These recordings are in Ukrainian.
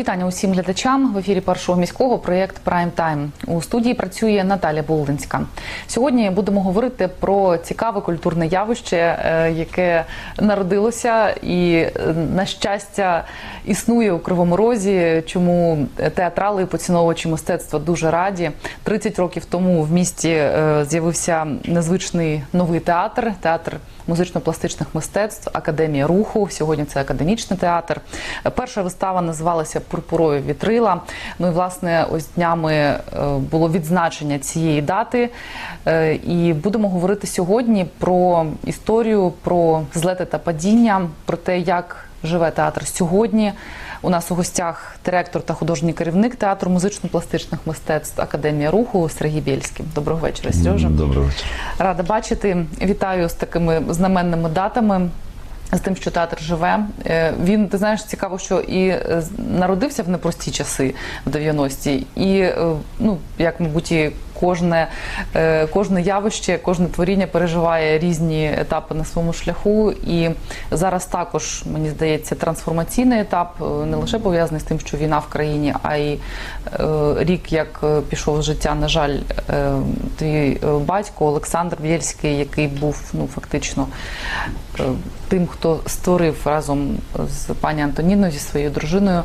Вітання усім глядачам в ефірі першого міського проєкт Прайм Тайм. У студії працює Наталя Болдинська. Сьогодні будемо говорити про цікаве культурне явище, е, яке народилося і, е, на щастя, існує у Кривому Розі. Чому театрали і поціновувачі мистецтва дуже раді. 30 років тому в місті е, з'явився незвичний новий театр театр музично-пластичних мистецтв, Академія руху. Сьогодні це академічний театр. Перша вистава називалася Пурпурові вітрила. Ну і власне ось днями е, було відзначення цієї дати. Е, І будемо говорити сьогодні про історію, про злети та падіння, про те, як живе театр сьогодні. У нас у гостях директор та художній керівник театру музично-пластичних мистецтв Академія руху Сергій Бєльський. Доброго вечора, Сережа. Доброго вечора. Рада бачити. Вітаю з такими знаменними датами. З тим, що театр живе, Е, він ти знаєш, цікаво, що і е, народився в непрості часи в 90-ті, і е, ну як мабуть, і кожне, е, кожне явище, кожне творіння переживає різні етапи на своєму шляху. І зараз також мені здається трансформаційний етап, е, не лише пов'язаний з тим, що війна в країні, а й е, рік, як пішов з життя, на жаль, твій батько Олександр Бєльський, який був ну фактично тим, хто створив разом з пані Антоніною зі своєю дружиною.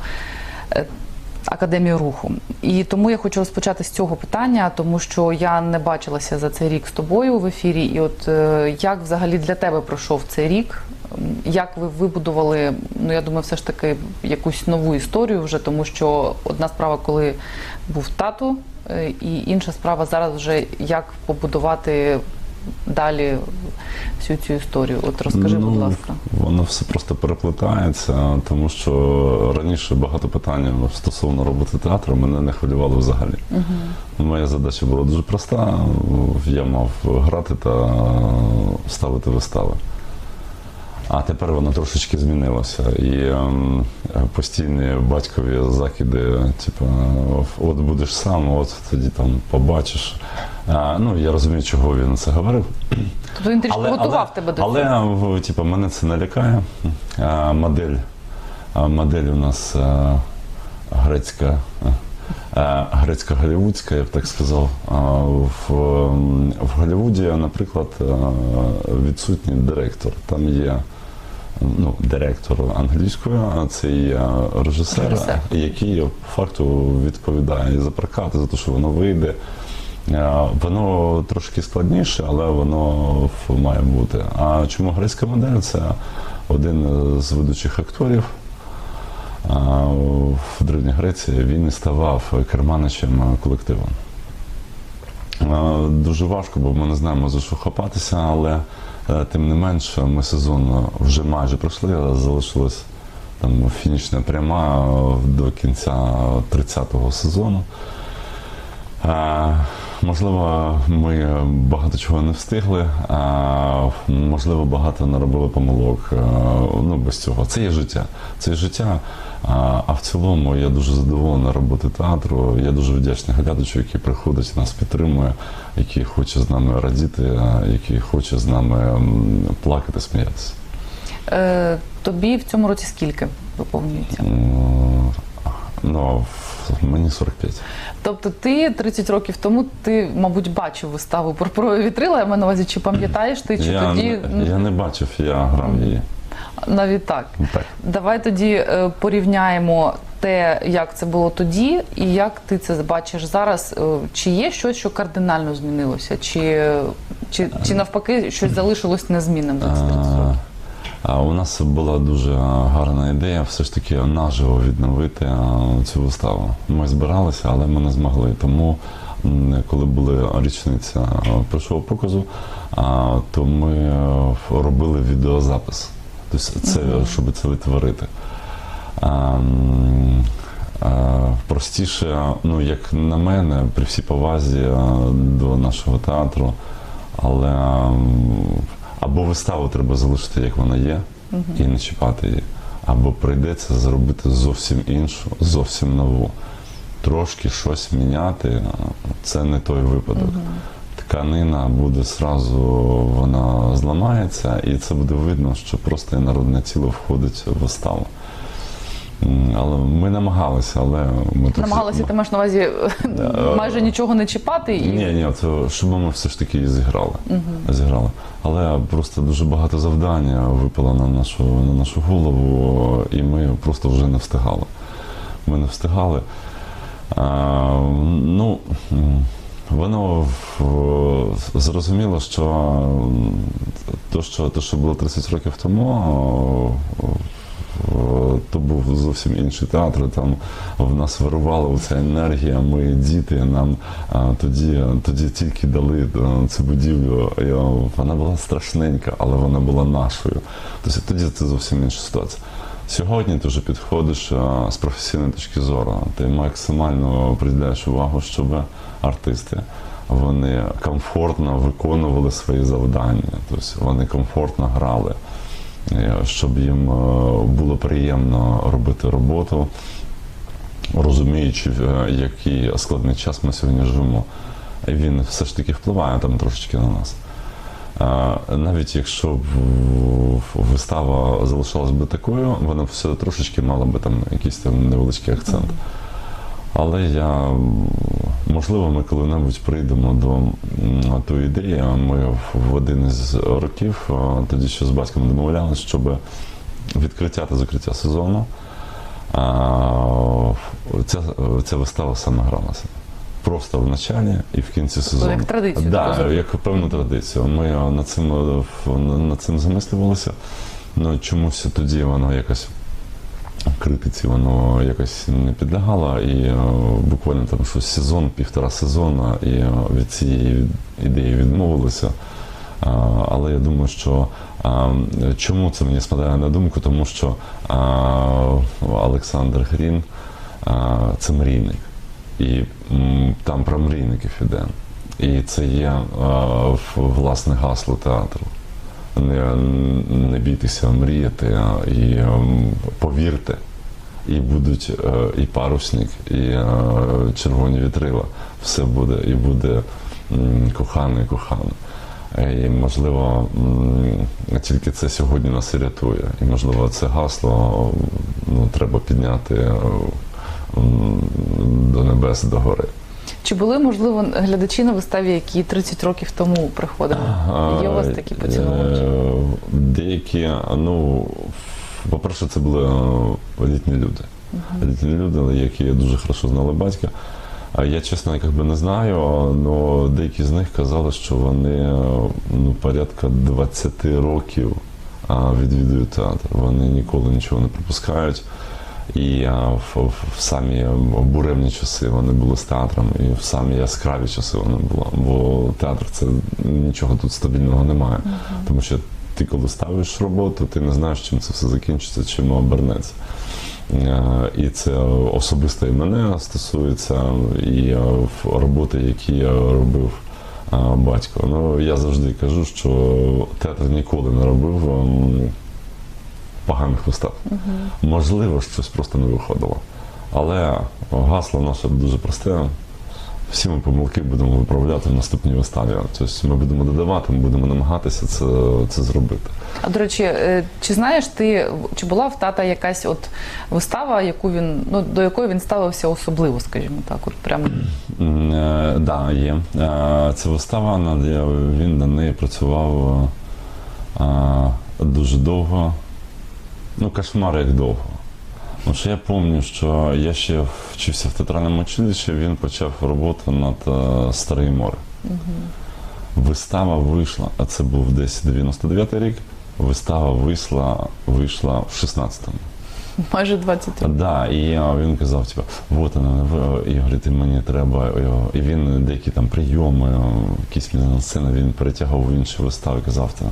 Академію руху, і тому я хочу розпочати з цього питання, тому що я не бачилася за цей рік з тобою в ефірі. І от е, як взагалі для тебе пройшов цей рік? Як ви вибудували? Ну я думаю, все ж таки якусь нову історію вже, тому що одна справа, коли був тато, е, і інша справа зараз вже як побудувати далі всю цю історію. От розкажи, Ну, будь ласка. Воно все просто переплетається, тому що раніше багато питань стосовно роботи театру мене не хвилювало взагалі. Моя задача була дуже проста. Я мав грати та ставити вистави. А тепер воно трошечки змінилося. І ем, постійні батькові закиди, типу, от будеш сам, от тоді там побачиш. А, ну, я розумію, чого він це говорив. Тобто він трішки готував тебе до цього. але, типу, мене це не лякає. А, модель, модель у нас а, грецька, а, грецько-голівудська, я б так сказав. В, м, в Голлівуді, наприклад, відсутній директор. Там є ну, директор англійською, а це є режисер, Режисер. який по факту відповідає за прокат, за те, що воно вийде. Е, Воно трошки складніше, але воно має бути. А чому грецька модель? Це один з ведучих акторів. В Древній Греції він і ставав керманичем колективу. Е, Дуже важко, бо ми не знаємо за що хапатися, але е, тим не менше ми сезон вже майже пройшли, але залишилась там фінішна пряма до кінця 30-го сезону. Можливо, ми багато чого не встигли, а можливо, багато наробили помилок. Ну, без цього. Це є життя. Це є життя. А в цілому я дуже задоволений роботи театру. Я дуже вдячний глядачу, який приходить, нас підтримує, який хоче з нами радіти, який хоче з нами плакати, сміятися. Е, тобі в цьому році скільки виповнюється? Ну, в- мені 45. Тобто ти 30 років тому ти, мабуть, бачив виставу «Пурпурові вітрила. Я маю на увазі, чи пам'ятаєш ти, чи Я, тоді я не бачив, я грав її. навіть так. Так. Давай тоді е, порівняємо те, як це було тоді, і як ти це бачиш зараз. Е, Чи є щось, що кардинально змінилося, чи, чи, чи навпаки щось залишилось незмінним за 30 років? У нас була дуже гарна ідея все ж таки наживо відновити цю виставу. Ми збиралися, але ми не змогли. Тому, коли були річниця першого показу, то ми е, робили відеозапис. Тобто це, щоб це а, Простіше, ну як на мене, при всій повазі до нашого театру, але або виставу треба залишити, як вона є, і не чіпати її, або прийдеться зробити зовсім іншу, зовсім нову. Трошки щось міняти це не той випадок. Тканина буде зразу, вона зламається, і це буде видно, що просто народне тіло входить в виставу. Але ми намагалися, але ми трохи- Намагалася, ти маєш на увазі майже нічого не чіпати і Ні, ні, це щоб ми все ж таки зіграли. зіграли. Але просто дуже багато завдань випало на нашу, на нашу голову, і ми просто вже не встигали. Ми не встигали. А, ну, воно зрозуміло, що то, що, то, що було 30 років тому, то був зовсім інший театр. Там в нас вирувала ця енергія. Ми діти. Нам тоді, тоді тільки дали цю будівлю. Вона була страшненька, але вона була нашою. Тобто тоді це зовсім інша ситуація. Сьогодні ти вже підходиш з професійної точки зору. Ти максимально приділяєш увагу, щоб артисти вони комфортно виконували свої завдання, тобто вони комфортно грали, е, щоб їм е, було приємно робити роботу, розуміючи, в який складний час ми сьогодні живемо. Він все ж таки впливає там трошечки на нас. Е, Навіть якщо б вистава залишалась би такою, вона все трошечки мала би там якийсь там невеличкий акцент. Але я можливо, ми коли-небудь прийдемо до тої ідеї. Ми в- один із років тоді ще з батьком домовлялися, щоб відкриття та закриття сезону. Ця, ця вистава саме гралася. Просто в началі і в кінці сезону. як традицію Да, як певну традицію. Ми над цим, над цим замислювалися. Ну чомусь тоді воно якось критиці воно якось не підлягало, і е, буквально там щось сезон, півтора сезону, і е, від цієї ідеї відмовилися. Але я думаю, що чому це мені спадає на думку? Тому що Олександр Грін це мрійник. І там про мрійників іде. І це є власне гасло театру. Не, не бійтеся мріяти і ем, повірте. І будуть е, і парусник, і е, червоні вітрила. Все буде і буде м, кохано і. Е, можливо, тільки це сьогодні нас і рятує. І можливо, це гасло ну, треба підняти е, до небес, до гори. Чи були можливо глядачі на виставі, які 30 років тому приходили? Є у вас такі Е, поціновувачі? Деякі, ну, по-перше, це були е, літні люди. Літні люди, які дуже хорошо знали батька. А я, чесно, якби не знаю, але деякі з них казали, що вони е, ну, порядка 20 років відвідують театр. Вони ніколи нічого не пропускають. І в, в, в самі буремні часи вони були з театром, і в самі яскраві часи вони були. Бо театр це нічого тут стабільного немає. Тому що ти, коли ставиш роботу, ти не знаєш, чим це все закінчиться, чим обернеться. Е, І це особисто і мене стосується, і роботи, які я робив е, батько. Ну, я завжди кажу, що театр ніколи не робив ем, поганих вистав. Можливо, щось просто не виходило. Але гасло наше дуже просте. Всі ми помилки будемо виправляти в наступній виставі. Тобто ми будемо додавати, ми будемо намагатися це, це зробити. А до речі, е, чи знаєш ти, чи була в тата якась от вистава, яку він ну до якої він ставився особливо, скажімо так, от прямо М, е, Да, є. Е, Це вистава, над він на неї працював дуже довго. Ну, кошмар як довго. Тому що я пам'ятаю, що я ще вчився в театральному училищі, він почав роботу над е, Старий море. Вистава вийшла, а це був десь 99-й рік. Вистава вийшла, вийшла в 16-му. Майже 20 років. Да, і я- він казав, типу, от вона, Ігор, ти мені треба. І він деякі там прийоми, якісь мізансцени він перетягав в інші вистави, казав, та,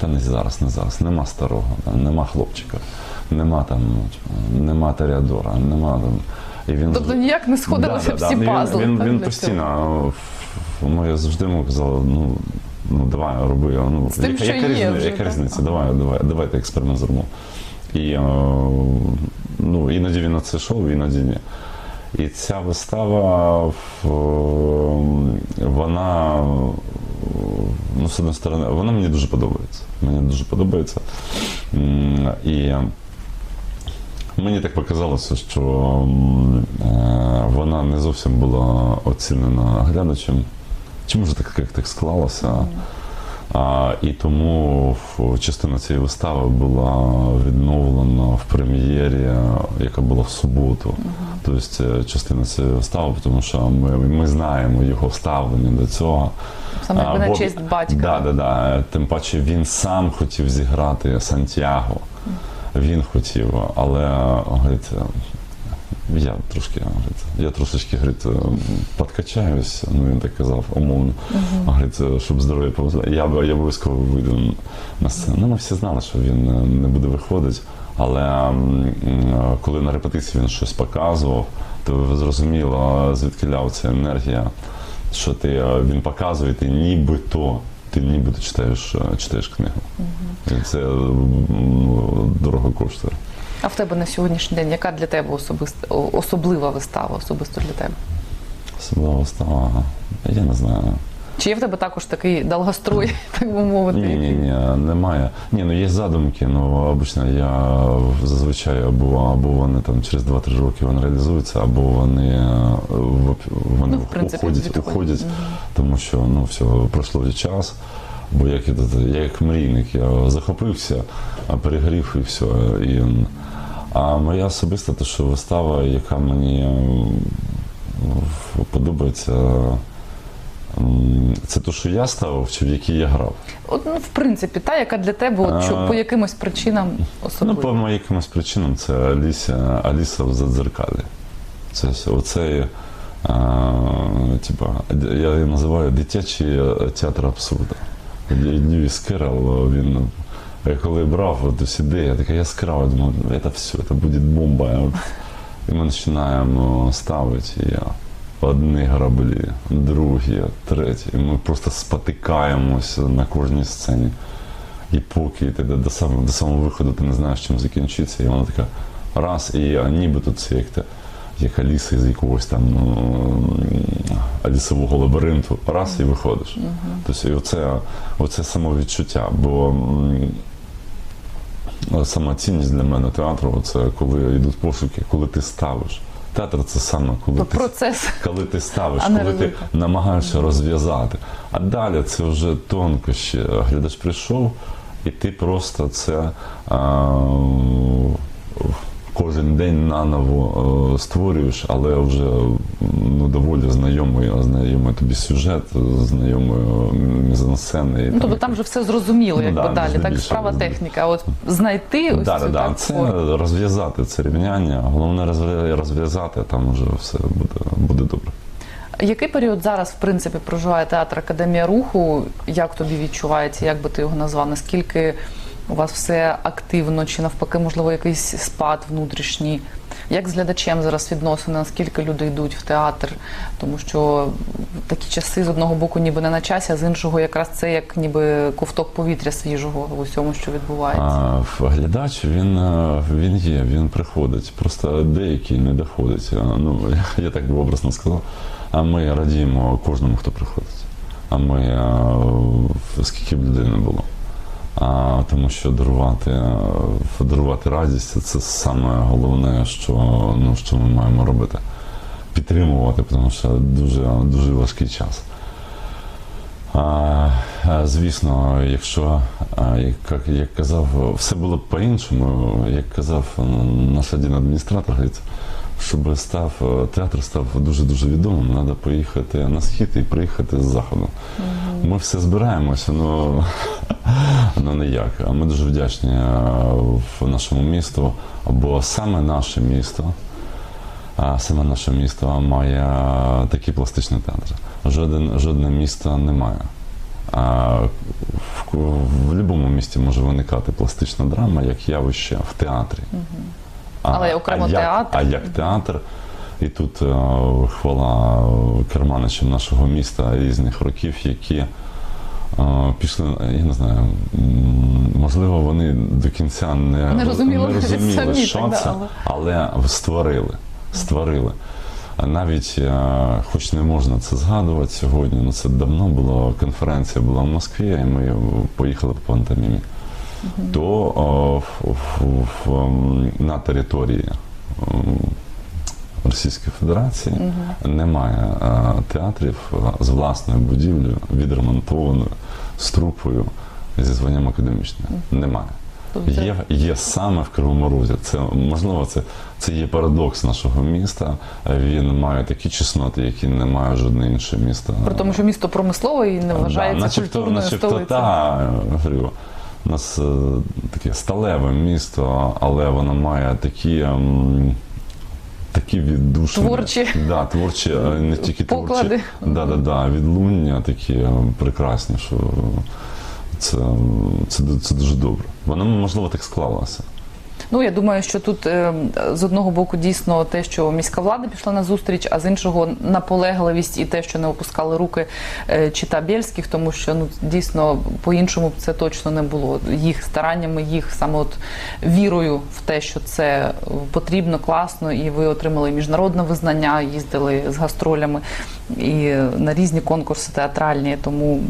та не зараз, не зараз, нема старого, там, нема хлопчика, нема там, нема Таріадора, нема там. І він Тобто ніяк не сходилися всі Ну, пазли. Він, він, він постійно. Ну, я завжди йому казав, ну, ну давай, роби. Ну, З тим, яка, що яка, є різниця, вже, яка різниця? Давай, давай, давайте експеримент зробимо. І е, ну, іноді він на це йшов, іноді ні. І ця вистава, вона, ну, з однієї сторони, вона мені дуже подобається. Мені дуже подобається. І Мені так показалося, що е, вона не зовсім була оцінена глядачем. Чи може так, як так склалося? А, і тому частина цієї вистави була відновлена в прем'єрі, яка була в суботу. Тобто е, частина цієї вистави, тому що ми, ми знаємо його ставлення до цього. Саме якби на честь батька. Да, да, да. Тим паче він сам хотів зіграти Сантьяго. Він хотів, але говорить, я трошки я трошечки говорить, подкачаюсь, ну він так казав, умовно. Говорить, щоб здоров'я повезло. Я, б- я обов'язково вийду на сцену. Ну, ми всі знали, що він е, не буде виходити. Але коли на репетиції він щось показував, то зрозуміло, звідки ляв ця енергія, що ти е, він показує, ти нібито. Ти нібито читаєш, е, читаєш книгу. І це дорого коштує. А в тебе на сьогоднішній день яка для тебе особиста особлива вистава, особисто для тебе? Особливо стала. Я не знаю. Чи є в тебе також такий долгострой, так би мовити? Ні, ні, ні, немає. Ні, ну є задумки, ну обично я зазвичай або, або вони там через 2-3 роки вони реалізуються, або вони, е, вони Ну, в принципі, уходять, відходять. уходять, тому що ну все, пройшло час. Бо як я, як мрійник, я захопився, а перегорів і все. І, а моя особиста, то що вистава, яка мені подобається, це те, що я ставив, чи в якій я грав. От, ну, в принципі, та, яка для тебе от, що, А, по якимось причинам особливо? Ну, по якимось причинам це Аліся, Аліса в Задзеркалі. Це оцей, а, типа, я її називаю дитячий театр абсурду. Льюіс Керрол, він коли брав от всі ідеї, я така яскрава, думав, «Ну, це все, це буде бомба. І ми починаємо ставити. Я одні граблі, другі, треті. І ми просто спотикаємося на кожній сцені. І поки ти до, самого, до самого виходу ти не знаєш, чим закінчиться, і вона така раз, і нібито це як, те, як Аліса з якогось там ну, Алісового лабіринту, раз і виходиш. Тобто і оце, оце самовідчуття. Бо сама цінність для мене театру це коли йдуть пошуки, коли ти ставиш. Театр це саме коли ти Процес. коли ти ставиш, А коли ти намагаєшся розв'язати. А далі це вже тонкощі. Глядач прийшов, і ти просто це а, кожен день наново е, створюєш, але вже ну, доволі знайомий, знайомий тобі сюжет, знайомий мізансцени. і Ну, тобто там вже все зрозуміло, Ну, якби да, далі. Так, справа техніка. От знайти ось Да, цю да, так, Це форму. розв'язати це рівняння. Головне розв'я- розв'язати, там вже все буде, буде добре. Який період зараз, в принципі, проживає театр Академія руху? Як тобі відчувається? Як би ти його назвав? Наскільки у вас все активно, чи навпаки, можливо, якийсь спад внутрішній? Як з глядачем зараз відносини? Наскільки люди йдуть в театр? Тому що такі часи з одного боку ніби не на часі, а з іншого якраз це як ніби ковток повітря свіжого в усьому, що відбувається. А, глядач він, е, він є, він приходить. Просто деякі не доходять. Ну, я так би образно сказав. А ми радіємо кожному, хто приходить. А ми е, скільки б людей не було. А, тому що дарувати, е, дарувати радість це саме головне, що, ну, що ми маємо робити. Підтримувати, тому що дуже, дуже важкий час. А, а, звісно, якщо, як, як казав, все було б по-іншому, як казав наш один адміністратор, щоб став е, театр став дуже-дуже відомим, треба поїхати на схід і приїхати з заходу. Ми все збираємося, ну, ну ніяк. А ми дуже вдячні е, в нашому місту, бо саме наше місто. А саме наше місто має такий пластичний театр. Жоден, жодне місто не має. А в, в будь-якому місті може виникати пластична драма як явище в театрі. А, Але окремо а як, театр. А як театр, і тут е, хвала керманичам нашого міста різних років, які е, пішли, я не знаю, можливо, вони до кінця не, Не розуміли не розуміли самі, що так, це, але- але створили. створили. Навіть, е, хоч не можна це згадувати сьогодні, ну це давно була конференція була в Москві, і ми поїхали по пантомімі. то о, в, в, в, на території Російської Федерації немає е, театрів е, з власною будівлею, відремонтованою, з трупою зі званням академічним. Немає. Тобто Є, є саме в Кривому Розі. Це можливо, це, це є парадокс нашого міста. Він має такі чесноти, які не має жодне інше місто. При тому, що місто промислове і не вважається начебто, культурною начебто, столицею. та, говорю, у нас е, таке сталеве місто, але воно має такі. м, Такі віддушні. Творчі. Да, творчі, а не тільки Поклади. творчі. Да, да, да, відлуння такі е, прекрасні, що це, це, це дуже добре. Воно, можливо, так склалося. Ну я думаю, що тут е, з одного боку дійсно те, що міська влада пішла на зустріч, а з іншого наполегливість і те, що не опускали руки е, чита Бєльських, тому що ну дійсно по-іншому це точно не було. Їх стараннями, їх саме от вірою в те, що це потрібно, класно, і ви отримали міжнародне визнання, їздили з гастролями і на різні конкурси театральні. Тому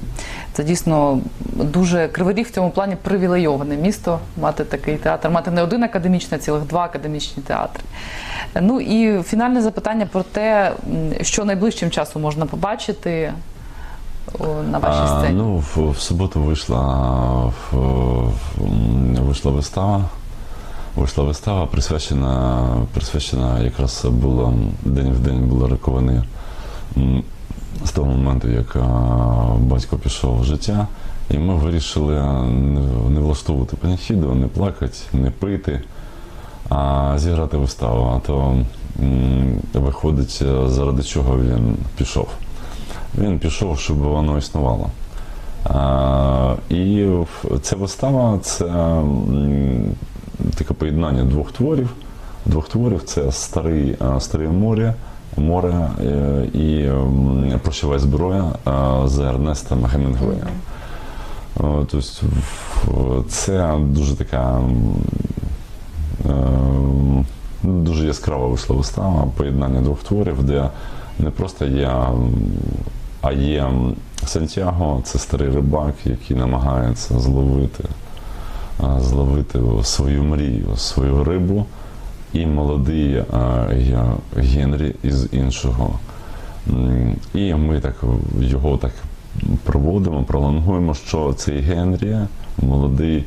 це дійсно дуже Кривий Ріг в цьому плані привілейоване місто, мати такий театр, мати не один академічний, а цілих два академічні театри. Ну і фінальне запитання про те, що найближчим часом можна побачити на вашій А, сцені. ну, в, в суботу вийшла, в, в, вийшла вистава. Вийшла вистава, присвячена, присвячена якраз було день в день були роковини м, з того моменту, як батько пішов в життя. І ми вирішили не, влаштовувати паніхіду, не плакати, не пити, а зіграти виставу. А то виходить, заради чого він пішов. Він пішов, щоб воно існувало. А, і ця вистава це таке поєднання двох творів. Двох творів це старий, старе море, море е, і м, прощавай зброя з Ернестом Гемінгуеєм. Тобто це дуже така е, дуже яскрава вийшла вистава, поєднання двох творів, де не просто є, а є Сантьяго, це старий рибак, який намагається зловити, зловити свою мрію, свою рибу, і молодий Генрі із іншого. І ми так його так проводимо, пролонгуємо, що цей Генрі, молодий,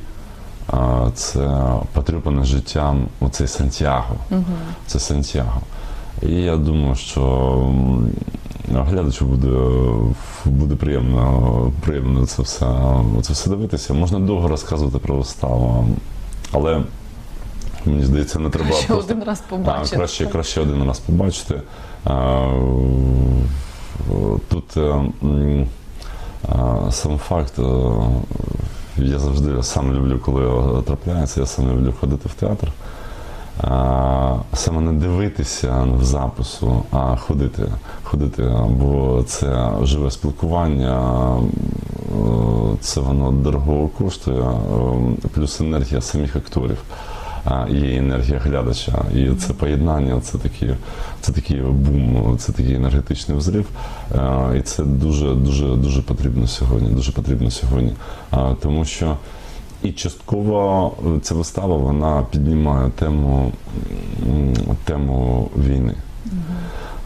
це потріпане життям оцей Сантьяго. Це Сантьяго. І я думаю, що глядачу буде, буде приємно, приємно це все, це все дивитися. Можна довго розказувати про виставу, але мені здається, не треба Ще просто один раз а, побачити. краще, краще один раз побачити. А, Тут е, а, сам факт, е, я завжди сам люблю, коли трапляється, я сам люблю ходити в театр. А, Саме не дивитися в запису, а ходити, ходити, бо це живе спілкування, е, це воно дорого коштує, е, плюс енергія самих акторів а, і енергія глядача. І це поєднання, це такий, це такий бум, це такий енергетичний взрив. І це дуже дуже дуже потрібно сьогодні. Дуже потрібно сьогодні. Тому що і частково ця вистава вона піднімає тему, тему війни.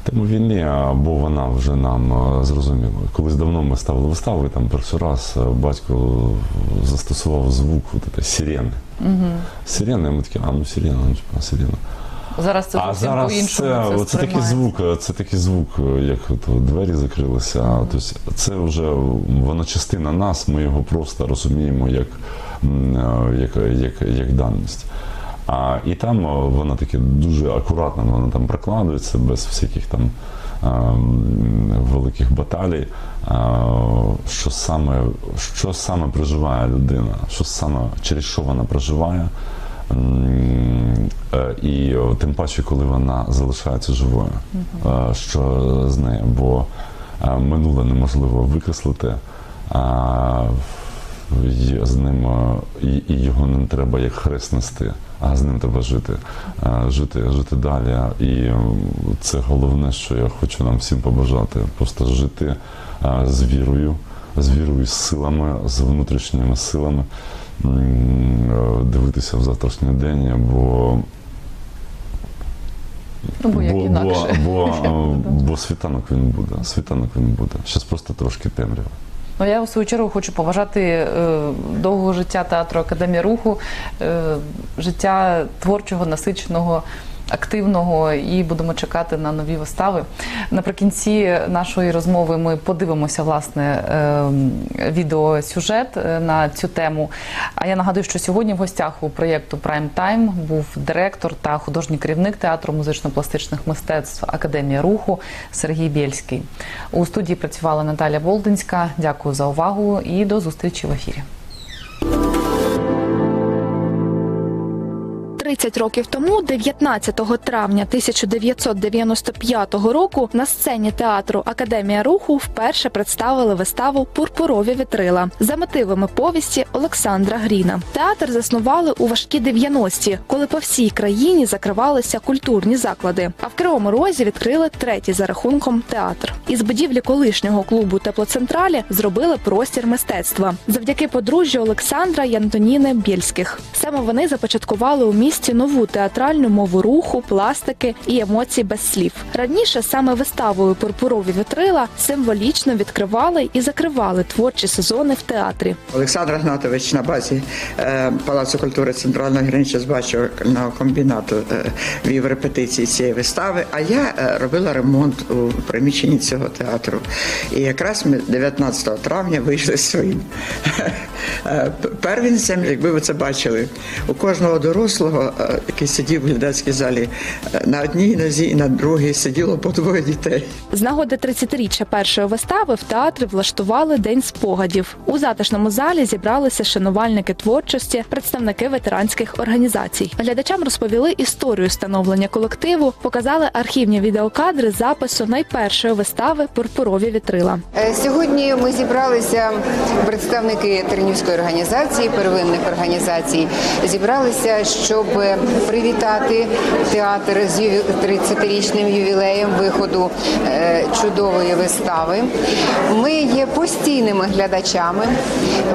Тему війни, або вона вже нам е, зрозуміла. Колись давно ми ставили виставу, і там перший раз е, батько застосував звук от сирени. Сирена, і ми такі, а ну сирена, ну типа сирена. Зараз це А зовсім зараз по-іншому це, це, це такий звук, це такий звук, як от двері закрилися. Тобто це вже воно частина нас, ми його просто розуміємо як, е, як, як, як даність. А, і там о, воно таке дуже акуратно, воно там прокладується без всяких там а, великих баталій. А, що саме, що саме проживає людина, що саме через що вона проживає. Е, І тим паче, коли вона залишається живою, Е, що з нею, бо е, минуле неможливо викреслити, з ним і, його не треба як хрест нести, а з ним треба жити, Е, жити, жити далі. І це головне, що я хочу нам всім побажати. Просто жити е, з вірою, з вірою, з силами, з внутрішніми силами. е, дивитися в завтрашній день, бо Ну, бо як бо, бо, бо, бо світанок він буде. Світанок він буде. Зараз просто трошки темрява. Ну, я у свою чергу хочу поважати е, довгого життя театру Академія руху, е, життя творчого, насиченого. Активного і будемо чекати на нові вистави. Наприкінці нашої розмови ми подивимося власне е, відеосюжет е, на цю тему. А я нагадую, що сьогодні в гостях у проєкту Prime Time був директор та художній керівник театру музично-пластичних мистецтв Академія руху Сергій Бєльський. У студії працювала Наталя Болдинська. Дякую за увагу і до зустрічі в ефірі. 30 років тому, 19 травня 1995 року, на сцені театру Академія руху вперше представили виставу Пурпурові вітрила за мотивами повісті Олександра Гріна. Театр заснували у важкі 90-ті, коли по всій країні закривалися культурні заклади. А в Кривому Розі відкрили третій за рахунком театр. Із будівлі колишнього клубу Теплоцентралі зробили простір мистецтва завдяки подружжю Олександра і Антоніни Бєльських. Саме вони започаткували у місті нову театральну мову руху, пластики і емоцій без слів. Раніше саме виставою Пурпурові вітрила символічно відкривали і закривали творчі сезони в театрі. Олександр Гнатович на базі е, Палацу культури Центрального гірничо-збачувального комбінату е, вів репетиції цієї вистави, а я е, робила ремонт у приміщенні цього театру. І якраз ми 19 травня вийшли своїм первенцем, якби ви це бачили. У кожного дорослого, який сидів в глядацькій залі, е, на одній нозі і на другій сиділо по двоє дітей. З нагоди 30-річчя першої вистави в театрі влаштували день спогадів. У затишному залі зібралися шанувальники творчості, представники ветеранських організацій. Глядачам розповіли історію становлення колективу, показали архівні відеокадри запису найпершої вистави Пурпурові вітрила. Е, Сьогодні ми зібралися представники Тернівської організації, первинних організацій, зібралися, щоб привітати театр з 30-річним ювілеєм виходу е, чудової вистави. Ми є постійними глядачами.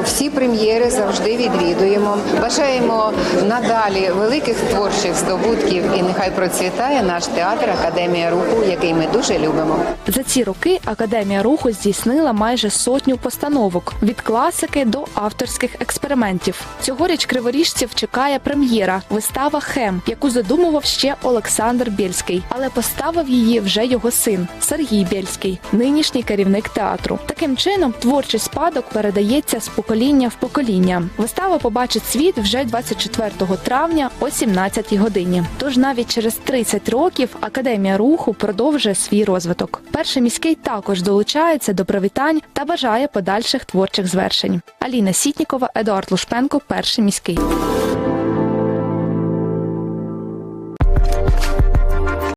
Всі прем'єри завжди відвідуємо. Бажаємо надалі великих творчих здобутків і нехай процвітає наш театр Академія руху, який ми дуже любимо. За ці роки Академія руху здійснила майже сотню постановок від класики до авторських експериментів. Цьогоріч криворіжців чекає прем'єра вистава Хем, яку задумував ще Олександр Бєльський, але поставив її вже його син Сергій Бєльський, нинішній керівник театру. Таким чином творчий спадок передається з покоління в покоління. Вистава побачить світ вже 24 травня о 17 годині. Тож навіть через 30 років Академія руху продовжує свій розвиток. Перший міський також долучається до привітань та бажає подальших творчих звершень. Аліна Сітнікова, Едуард Лушпенко, перший міський.